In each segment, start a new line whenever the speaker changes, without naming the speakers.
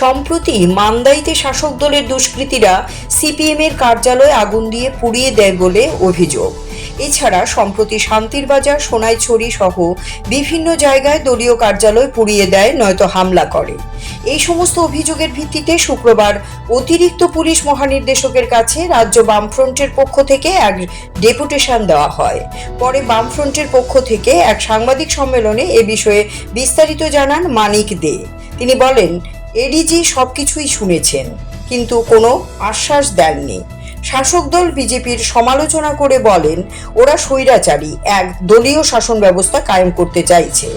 সম্প্রতি মান্দাইতে শাসক দলের দুষ্কৃতীরা সিপিএমের কার্যালয়ে আগুন দিয়ে পুড়িয়ে দেয় বলে অভিযোগ। এছাড়া সম্প্রতি শান্তির বাজার, সোনাইছড়ি সহ বিভিন্ন জায়গায় দলীয় কার্যালয় পুড়িয়ে দেয়, নয়তো হামলা করে। এই সমস্ত অভিযোগের ভিত্তিতে শুক্রবার অতিরিক্ত পুলিশ মহানির্দেশকের কাছে রাজ্য বামফ্রন্টের পক্ষ থেকে এক ডেপুটেশন দেওয়া হয়। পরে বামফ্রন্টের পক্ষ থেকে এক সাংবাদিক সম্মেলনে এ বিষয়ে বিস্তারিত জানান মানিক দে। তিনি বলেন এডিজি সবকিছুই শুনেছেন, কিন্তু কোনো আশ্বাস দেননি। শাসক দল বিজেপির সমালোচনা করে বলেন, ওরা স্বৈরাচারী, এক দলীয় শাসন ব্যবস্থা কায়েম করতে চাইছে।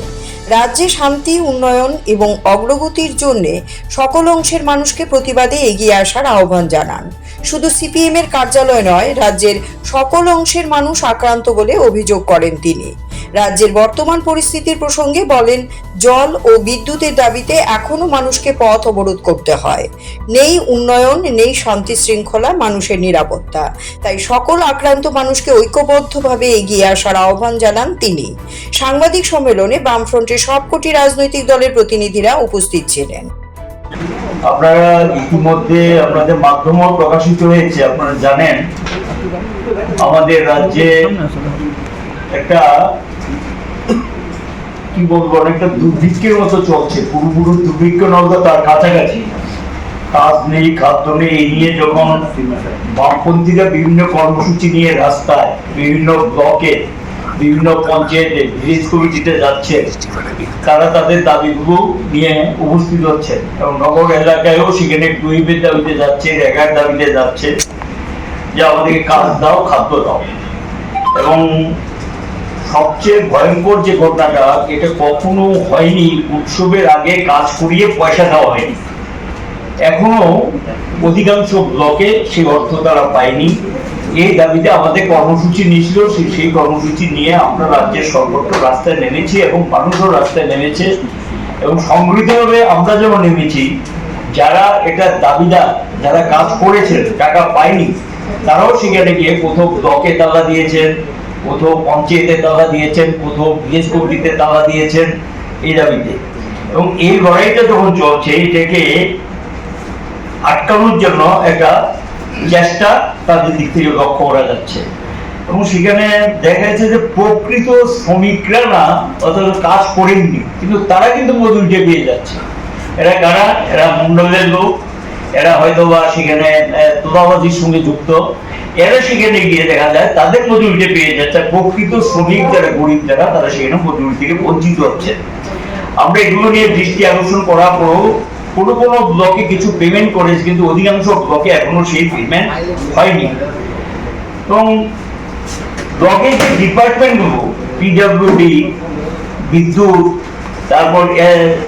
রাজ্যে শান্তি, উন্নয়ন এবং অগ্রগতির জন্য সকল অংশের মানুষকে প্রতিবাদে এগিয়ে আসার আহ্বান জানান। শুধু সিপিএমের কার্যালয় নয়, রাজ্যের সকল অংশের মানুষ আক্রান্ত বলে অভিযোগ করেন তিনি। রাজ্যের বর্তমান পরিস্থিতির প্রসঙ্গে বলেন, জল ও বিদ্যুতের দাবিতে এখনও মানুষকে পথ অবরোধ করতে হয়। নেই উন্নয়ন, নেই শান্তি শৃঙ্খলা, মানুষের নিরাপত্তা। তাই সকল আক্রান্ত মানুষকে ঐক্যবদ্ধভাবে এগিয়ে আসার আহ্বান জানান তিনি। সাংবাদিক সম্মেলনে বামফ্রন্টের সবকটি রাজনৈতিক দলের প্রতিনিধিরা উপস্থিত ছিলেন।
আপনারা ইতিমধ্যে আপনাদের মাধ্যমও প্রকাশিত হয়েছে, আপনারা জানেন, আমাদের রাজ্যে একটা কি বলব, অনেকটা দুর্ভিক্ষের মতো চলছে। পুরোপুরো দুর্ভিক্ষ নলটা তার কাছাকাছি। কাজ নেই, খাদ্য নেই, এই নিয়ে যখন বামপন্থীরা বিভিন্ন কর্মসূচি নিয়ে রাস্তায়, বিভিন্ন ব্লকে, বিভিন্ন পঞ্চায়েতে, ভিলেজ কমিটিতে যাচ্ছে, তারা তাদের দাবিগুলো নিয়ে উপস্থিত হচ্ছে এবং নগর এলাকায়ও সেখানে টুইবের দাবিতে যাচ্ছে, রেগার দাবিতে যাচ্ছে যে আমাদেরকে কাজ দাও, খাদ্য দাও। এবং সবচেয়ে ভয়ঙ্কর যে ঘটনাটা, এটা কখনো হয়নি। উৎসবের আগে কাজ করিয়ে পয়সা দেওয়া হয়নি। এখনও অধিকাংশ ব্লকে সেই অর্থ তারা পায়নি। এই দাবিতে আমাদের কর্মসূচি নিয়েছিল। সেই কর্মসূচি নিয়ে আমরা রাজ্যের সর্বত্র রাস্তায় নেমেছি এবং মানুষও রাস্তায় নেমেছে। এবং সংগৃহীতভাবে আমরা যেমন নেমেছি, যারা এটা দাবিদার, যারা কাজ করেছেন, টাকা পায়নি, তারাও সেখানে গিয়ে কোথাও ব্লকে তালা দিয়েছেন। কোথাও পঞ্চায়েতে তালা দিয়েছেন, কোথাও ভিলেজ কমিটিতে তালা দিয়েছেন এই দাবিতে। এবং এই লড়াইটা যখন চলছে, এটাকে আটকানোর জন্য একটা চেষ্টা তাদের দিক থেকে লক্ষ্য করা যাচ্ছে। এবং সেখানে দেখা যাচ্ছে যে প্রকৃত শ্রমিকরা না অথচ কাজ করেননি, কিন্তু তারা কিন্তু মজুরিটা পেয়ে যাচ্ছে। এরা কারা? এরা মন্ডলের লোক। এরা হয়তো বা সেখানে তোলাবাজির সঙ্গে যুক্ত। এরা সেখানে গিয়ে দেখা যায়, তাদের মজুরিটা পেয়ে যাচ্ছে প্রকৃত শ্রমিক যারা গরিব যারা তারা সেখানে মজুরি থেকে বঞ্চিত হচ্ছে। আমরা এগুলো নিয়ে দৃষ্টি আকর্ষণ করার পরেও কোনো কোনো ব্লকে কিছু পেমেন্ট করেছে, কিন্তু অধিকাংশ ব্লকে এখনও সেই পেমেন্ট হয়নি। এবং ব্লকের যে ডিপার্টমেন্টগুলো পিডব্লিউডি বিদ্যুৎ, তারপর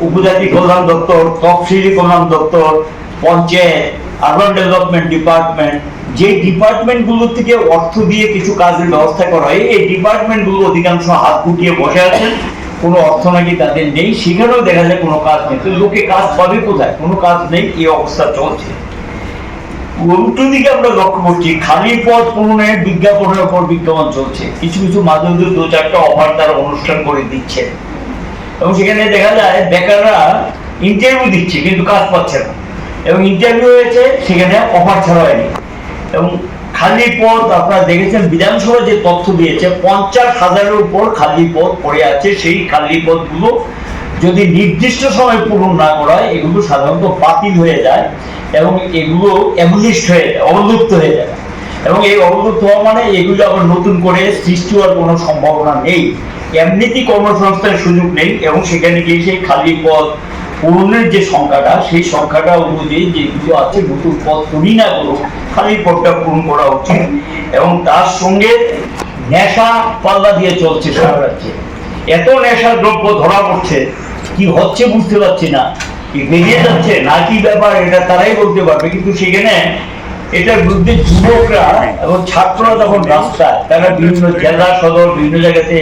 উপজাতি কল্যাণ দপ্তর, তফসিলি কল্যাণ দপ্তর, পঞ্চায়েত আরবান ডেভেলপমেন্ট ডিপার্টমেন্ট যে ডিপার্টমেন্টগুলো থেকে অর্থ দিয়ে কিছু কাজের ব্যবস্থা করা হয়, এই ডিপার্টমেন্টগুলো অধিকাংশ হাত গুটিয়ে বসে আছেন। কোনো অর্থ নাকি তাদের নেই। সেখানেও দেখা যায় কোনো কাজ নেই। লোকে কাজ পাবে কোথায়? কোনো কাজ নেই। এই অবস্থা চলছে। উল্টো দিকে আমরা লক্ষ্য করছি, খালি পদ পূরণের বিজ্ঞাপনের উপর বিজ্ঞাপন চলছে। কিছু কিছু মাঝে মধ্যে দু চারটা অফার তারা অনুষ্ঠান করে দিচ্ছে। এবং সেখানে দেখা যায়, বেকাররা ইন্টারভিউ দিচ্ছে, কিন্তু কাজ পাচ্ছে না। এবং ইন্টারভিউ হয়েছে, সেখানে অফার ছাড়া হয়নি। এবং খালি পদ আপনারা দেখেছেন, বিধানসভা যে তথ্য দিয়েছে, পঞ্চাশ হাজারের উপর খালি পদ পড়ে আছে। সেই খালি পদগুলো যদি নির্দিষ্ট সময় পূরণ না করা এগুলো সাধারণত বাতিল হয়ে যায় এবং এগুলো অ্যাবলিস্ট হয়ে যায়, অবলুপ্ত হয়ে যায়। এবং এই অবলুপ্ত হওয়া মানে এগুলো আবার নতুন করে সৃষ্টি হওয়ার কোনো সম্ভাবনা নেই। এমনিতেই কর্মসংস্থানের সুযোগ নেই এবং সেখানে গিয়ে সেই খালি পদ পূরণের যে সংখ্যাটা, সেই সংখ্যাটা অনুযায়ী যেগুলো আছে নতুন পদ তৈরি না করুক খালি পদটা পূরণ করা উচিত। এবং তার সঙ্গে নেশা পাল্লা দিয়ে চলছে সারা রাজ্যে। এত নেশা দ্রব্য ধরা পড়ছে, কি হচ্ছে বুঝতে পারছি না। কি বেরিয়ে যাচ্ছে, না কি ব্যাপার, এটা তারাই বলতে পারবে। কিন্তু সেখানে এটার বিরুদ্ধে যুবকরা এবং ছাত্ররা যখন রাস্তায়, তারা বিভিন্ন জেলা সদর, বিভিন্ন জায়গাতে